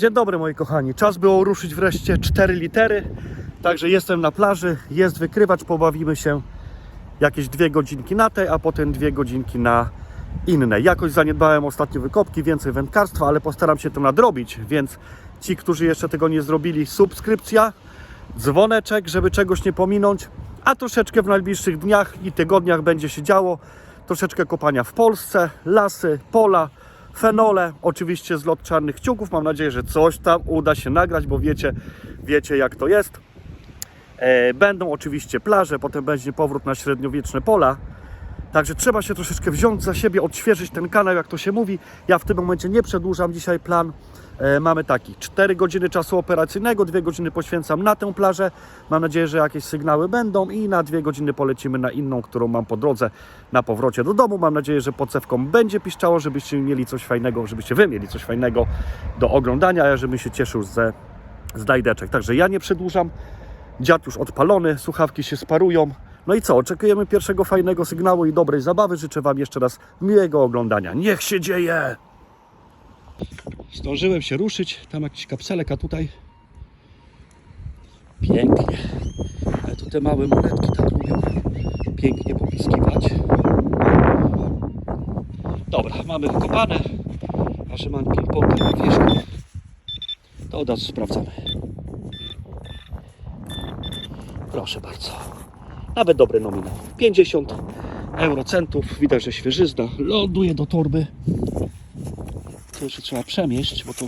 Dzień dobry moi kochani. Czas było ruszyć wreszcie 4 litery. Także jestem na plaży, jest wykrywacz, pobawimy się jakieś dwie godzinki na tej, a potem dwie godzinki na innej. Jakoś zaniedbałem ostatnio wykopki, więcej wędkarstwa, ale postaram się to nadrobić, więc ci, którzy jeszcze tego nie zrobili, subskrypcja, dzwoneczek, żeby czegoś nie pominąć, a troszeczkę w najbliższych dniach i tygodniach będzie się działo. Troszeczkę kopania w Polsce, lasy, pola, fenole, oczywiście zlot czarnych kciuków. Mam nadzieję, że coś tam uda się nagrać, bo wiecie, wiecie jak to jest. E, Będą oczywiście plaże, potem będzie powrót na średniowieczne pola. Także trzeba się troszeczkę wziąć za siebie, odświeżyć ten kanał, jak to się mówi. Ja w tym momencie nie przedłużam dzisiaj plan. E, mamy taki 4 godziny czasu operacyjnego, 2 godziny poświęcam na tę plażę. Mam nadzieję, że jakieś sygnały będą i na 2 godziny polecimy na inną, którą mam po drodze na powrocie do domu. Mam nadzieję, że pod cewką będzie piszczało, żebyście mieli coś fajnego, żebyście wy mieli coś fajnego do oglądania, a ja żebym się cieszył ze znajdeczek. Także ja nie przedłużam. Dziad już odpalony, słuchawki się sparują. No i co? Oczekujemy pierwszego fajnego sygnału i dobrej zabawy. Życzę Wam jeszcze raz miłego oglądania. Niech się dzieje! Zdążyłem się ruszyć. Tam jakiś kapselek, a tutaj pięknie. Ale tu te małe monetki tak lubią pięknie popiskiwać. Dobra, mamy wykopane. Że mam ping-ponga na wierzchu, to od razu sprawdzamy. Proszę bardzo. Nawet dobry nominał. 50 eurocentów. Widać, że świeżyzna. Ląduje do torby. To jeszcze trzeba przemieść, bo to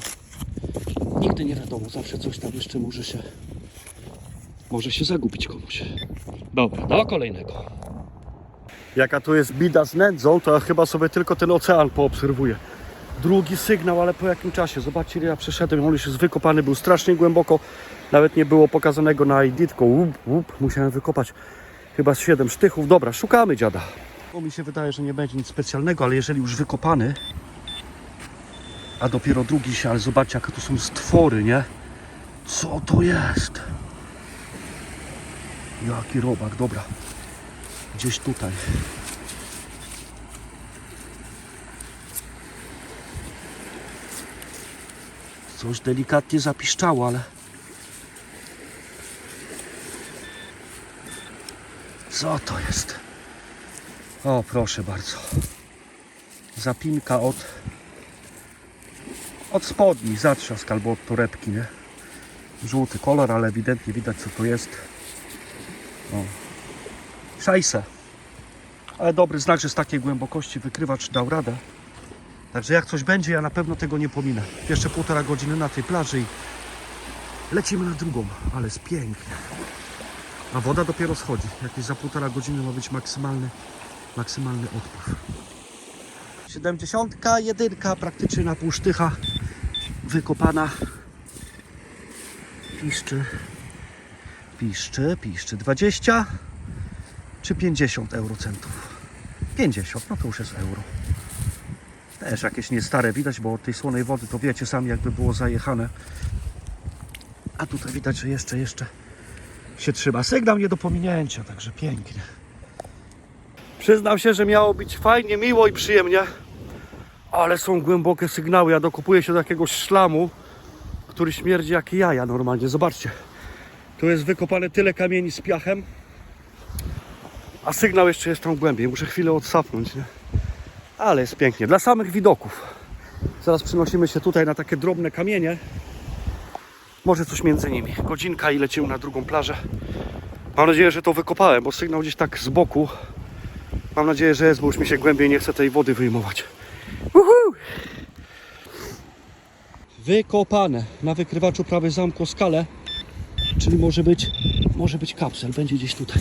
nigdy nie wiadomo. Zawsze coś tam jeszcze może się może się zagubić komuś. Dobra, do kolejnego. Jaka tu jest bida z nędzą, to ja chyba sobie tylko ten ocean poobserwuję. Drugi sygnał, ale po jakim czasie? Zobaczcie, ja przeszedłem. On już jest wykopany, był strasznie głęboko. Nawet nie było pokazanego na ID, tylko łup, łup. Musiałem wykopać chyba z 7 sztychów. Dobra, szukamy dziada. Bo mi się wydaje, że nie będzie nic specjalnego, ale jeżeli już wykopany, a dopiero drugi się, ale zobaczcie, jakie tu są stwory, nie? Co to jest? Jaki robak, dobra. Gdzieś tutaj. Coś delikatnie zapiszczało, ale... Co to jest? O, proszę bardzo. Zapinka od... Od spodni, zatrzask albo od torebki, nie? Żółty kolor, ale ewidentnie widać co to jest. O. Szajse. Ale dobry znak, że z takiej głębokości wykrywacz dał radę. Także jak coś będzie, ja na pewno tego nie pominę. Jeszcze półtora godziny na tej plaży i lecimy na drugą, ale jest pięknie. A woda dopiero schodzi. Jakieś za półtora godziny ma być maksymalny, maksymalny odpływ. 71 praktycznie na pół sztycha wykopana. Piszczy, piszczy, piszczy. 20 czy 50 eurocentów? 50, no to już jest euro. Też jakieś nie stare widać, bo od tej słonej wody to wiecie sami jakby było zajechane. A tutaj widać, że jeszcze, jeszcze się trzyma. Sygnał nie do pominięcia, także pięknie. Przyznam się, że miało być fajnie, miło i przyjemnie, ale są głębokie sygnały. Ja dokupuję się do jakiegoś szlamu, który śmierdzi jak jaja normalnie. Zobaczcie, tu jest wykopane tyle kamieni z piachem, a sygnał jeszcze jest tam głębiej. Muszę chwilę odsapnąć, nie? Ale jest pięknie. Dla samych widoków. Zaraz przynosimy się tutaj na takie drobne kamienie. Może coś między nimi. Godzinka i lecimy na drugą plażę. Mam nadzieję, że to wykopałem, bo sygnał gdzieś tak z boku. Mam nadzieję, że jest, bo już mi się głębiej nie chce tej wody wyjmować. Uhu! Wykopane na wykrywaczu prawy zamku skale. Czyli może być, może być kapsel. Będzie gdzieś tutaj.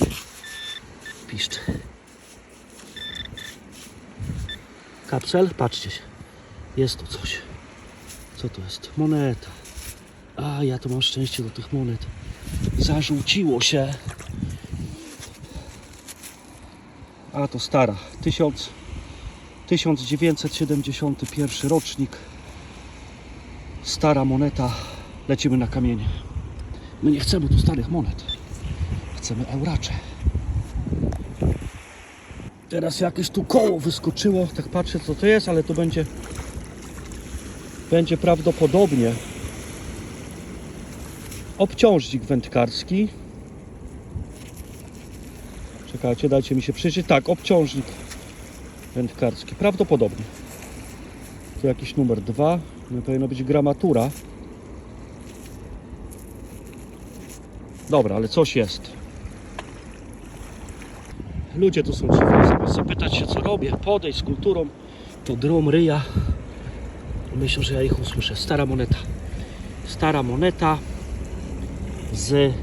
Piszczy. Kapsel? Patrzcie się. Jest tu coś. Co to jest? Moneta. A, ja to mam szczęście do tych monet. Zarzuciło się. A, to stara. 1000, 1971 rocznik. Stara moneta. Lecimy na kamienie. My nie chcemy tu starych monet. Chcemy euracze. Teraz jakieś tu koło wyskoczyło. Tak patrzę co to jest, ale to będzie będzie prawdopodobnie obciążnik wędkarski. Czekajcie, dajcie mi się przyjrzeć. Tak, obciążnik wędkarski. Prawdopodobnie. Tu jakiś numer 2. No powinno być gramatura. Dobra, ale coś jest. Ludzie tu są zamiast zapytać się co robię, podejść z kulturą, to drom ryja. Myślę, że ja ich usłyszę. Stara moneta. Stara moneta z,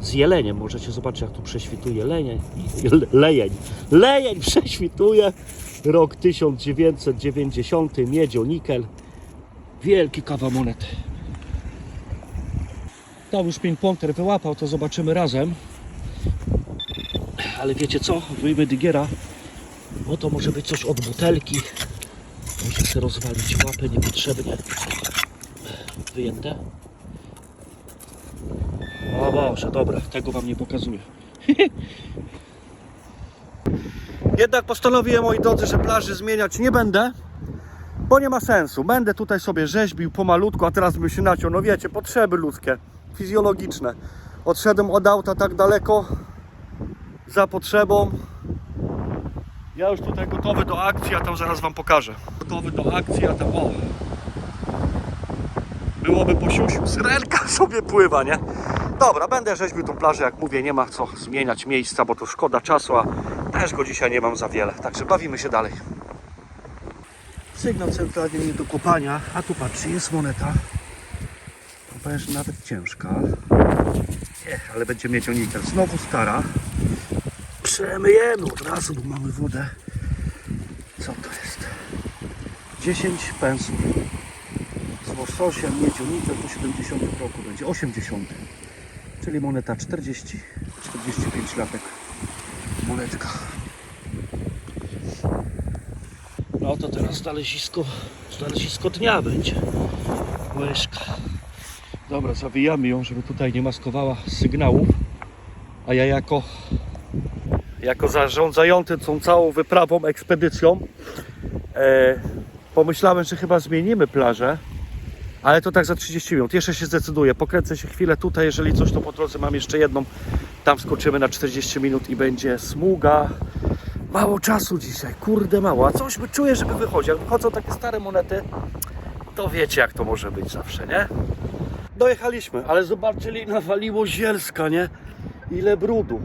z jeleniem. Możecie zobaczyć, jak tu prześwituje lejeń. Le- Lejeń. Lejeń prześwituje. Rok 1990. Miedzionikel. Wielki kawa monety. Tam już ping-pongter wyłapał, to zobaczymy razem. Ale wiecie co? Wyjmę digiera, bo to może być coś od butelki. Muszę sobie rozwalić łapę niepotrzebnie. Wyjęte. O Boże, dobra, tego Wam nie pokazuję. Jednak postanowiłem, moi drodzy, że plaży zmieniać nie będę, bo nie ma sensu. Będę tutaj sobie rzeźbił pomalutku, a teraz bym się naciął. No wiecie, potrzeby ludzkie, fizjologiczne. Odszedłem od auta tak daleko, za potrzebą. Ja już tutaj gotowy do akcji, a tam zaraz Wam pokażę. Gotowy do akcji, a tam o. Byłoby po siusiu, sobie pływa, nie? Dobra, będę rzeźbił tą plażę, jak mówię, nie ma co zmieniać miejsca, bo to szkoda czasu, a też go dzisiaj nie mam za wiele. Także bawimy się dalej. Sygnał centralnie nie do kopania, a tu patrzcie, jest moneta. Powiem, nawet ciężka. Nie, ale będzie mieć onikel. Znowu stara. Przemyjemy od razu, bo mamy wodę. Co to jest? 10 pensów. Z łososiem, miedzionicem to 70 roku będzie, 80. Czyli moneta 40, 45 latek. Monetka. No to teraz znalezisko, znalezisko dnia będzie. Łyżka. Dobra, zawijamy ją, żeby tutaj nie maskowała sygnałów. A ja jako jako zarządzający tą całą wyprawą, ekspedycją, e, pomyślałem, że chyba zmienimy plażę, ale to tak za 30 minut. Jeszcze się zdecyduję. Pokręcę się chwilę tutaj, jeżeli coś to po drodze mam jeszcze jedną. Tam skoczymy na 40 minut i będzie smuga. Mało czasu dzisiaj, kurde mało. A coś by czuję, żeby wychodzi. Jak wychodzą takie stare monety, to wiecie jak to może być zawsze, nie? Dojechaliśmy, ale zobaczyli, nawaliło zielska, nie? Ile brudu.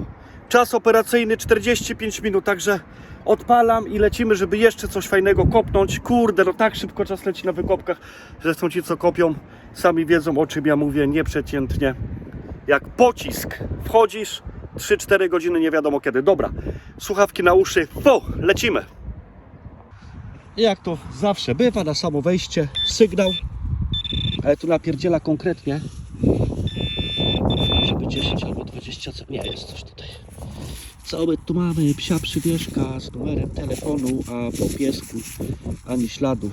Czas operacyjny 45 minut, także odpalam i lecimy, żeby jeszcze coś fajnego kopnąć. Kurde, no tak szybko czas leci na wykopkach. Zresztą ci, co kopią, sami wiedzą, o czym ja mówię, nieprzeciętnie. Jak pocisk wchodzisz, 3-4 godziny, nie wiadomo kiedy. Dobra, słuchawki na uszy, fu, lecimy. Jak to zawsze bywa, na samo wejście, sygnał, ale tu napierdziela konkretnie, żeby 10 albo 20 co... Nie, jest coś tutaj. Co my tu mamy? Psia przywieszka z numerem telefonu, a po piesku ani śladu.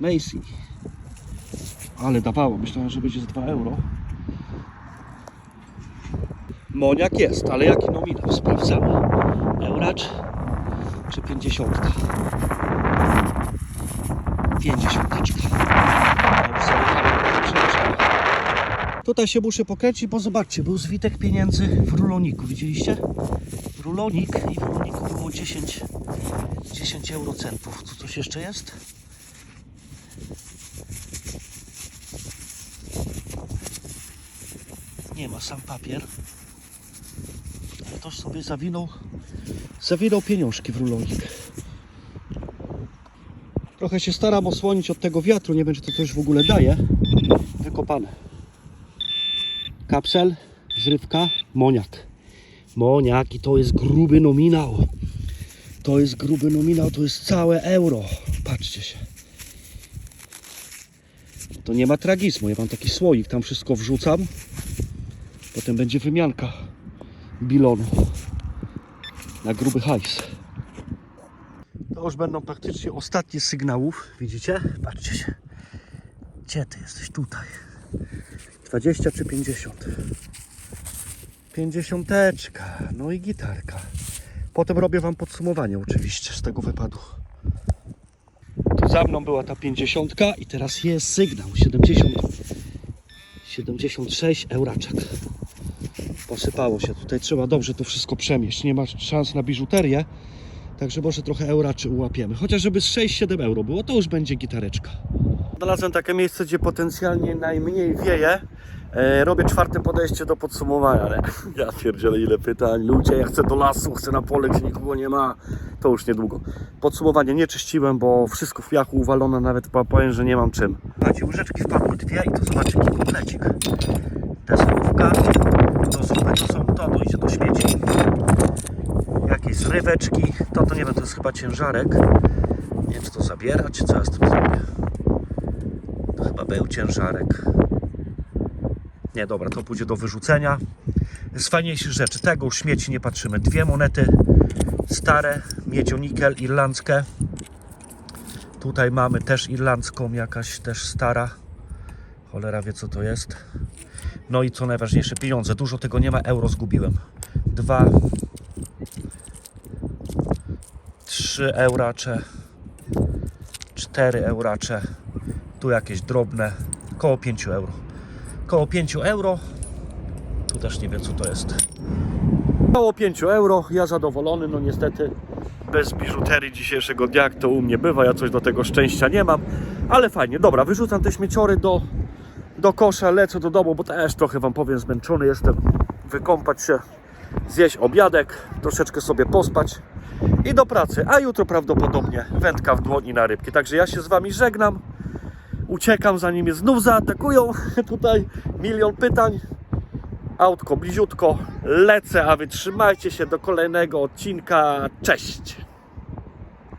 Macy. Ale dawało, myślałem, że będzie z 2 euro. Moniak jest, ale jaki nominał? Sprawdzamy. Euracz czy 50? 50. Tutaj się muszę pokręcić, bo zobaczcie, był zwitek pieniędzy w ruloniku, widzieliście? Rulonik i w ruloniku było 10, 10 eurocentów. Tu coś jeszcze jest? Nie ma, sam papier. Ktoś sobie zawinął, zawinął pieniążki w rulonik. Trochę się staram osłonić od tego wiatru, nie wiem czy to coś w ogóle daje. Wykopane. Kapsel, zrywka, moniak. Moniak i to jest gruby nominał. To jest gruby nominał, to jest całe euro. Patrzcie się. To nie ma tragizmu. Ja mam taki słoik, tam wszystko wrzucam. Potem będzie wymianka bilonu na gruby hajs. To już będą praktycznie ostatnie sygnałów. Widzicie? Patrzcie się. Gdzie ty jesteś? Tutaj. 20 czy 50? 50. No i gitarka. Potem robię Wam podsumowanie oczywiście z tego wypadu. Tu za mną była ta 50 i teraz jest sygnał 70. 76 euraczek. Posypało się. Tutaj trzeba dobrze to wszystko przemieść. Nie ma szans na biżuterię. Także może trochę euraczy ułapiemy. Chociaż żeby z 6-7 euro było, to już będzie gitareczka. Znalazłem takie miejsce, gdzie potencjalnie najmniej wieje. E, robię czwarte podejście do podsumowania, ale ja pierdzielę ile pytań. Ludzie, ja chcę do lasu, chcę na pole, gdzie nikogo nie ma. To już niedługo. Podsumowanie nie czyściłem, bo wszystko w piachu uwalone, nawet powiem, że nie mam czym. Słuchajcie, łyżeczki wpadły dwie i to zobaczcie jaki komplecik. Desolówka, do zupy to są, to, to idzie do śmieci. Jakieś zryweczki, to to nie wiem, to jest chyba ciężarek. Nie wiem, czy to zabiera, czy co ja z tym zrobię. To chyba był ciężarek. Nie, dobra, to pójdzie do wyrzucenia. Z fajniejszych rzeczy, tego śmieci nie patrzymy. Dwie monety stare, miedzionikel, irlandzkie. Tutaj mamy też irlandzką, jakaś też stara. Cholera wie co to jest. No i co najważniejsze, pieniądze. Dużo tego nie ma, euro zgubiłem. Dwa, trzy euracze, cztery euracze, tu jakieś drobne, koło 5 euro. Koło 5 euro, tu też nie wiem co to jest. Koło 5 euro, ja zadowolony, no niestety bez biżuterii dzisiejszego dnia, jak to u mnie bywa, ja coś do tego szczęścia nie mam, ale fajnie, dobra, wyrzucam te śmieciory do, do kosza, lecę do domu, bo też trochę Wam powiem, zmęczony jestem, wykąpać się, zjeść obiadek, troszeczkę sobie pospać i do pracy, a jutro prawdopodobnie wędka w dłoni na rybki, także ja się z Wami żegnam, uciekam zanim mnie znów zaatakują, tutaj milion pytań, autko bliziutko, lecę, a wy trzymajcie się do kolejnego odcinka, cześć!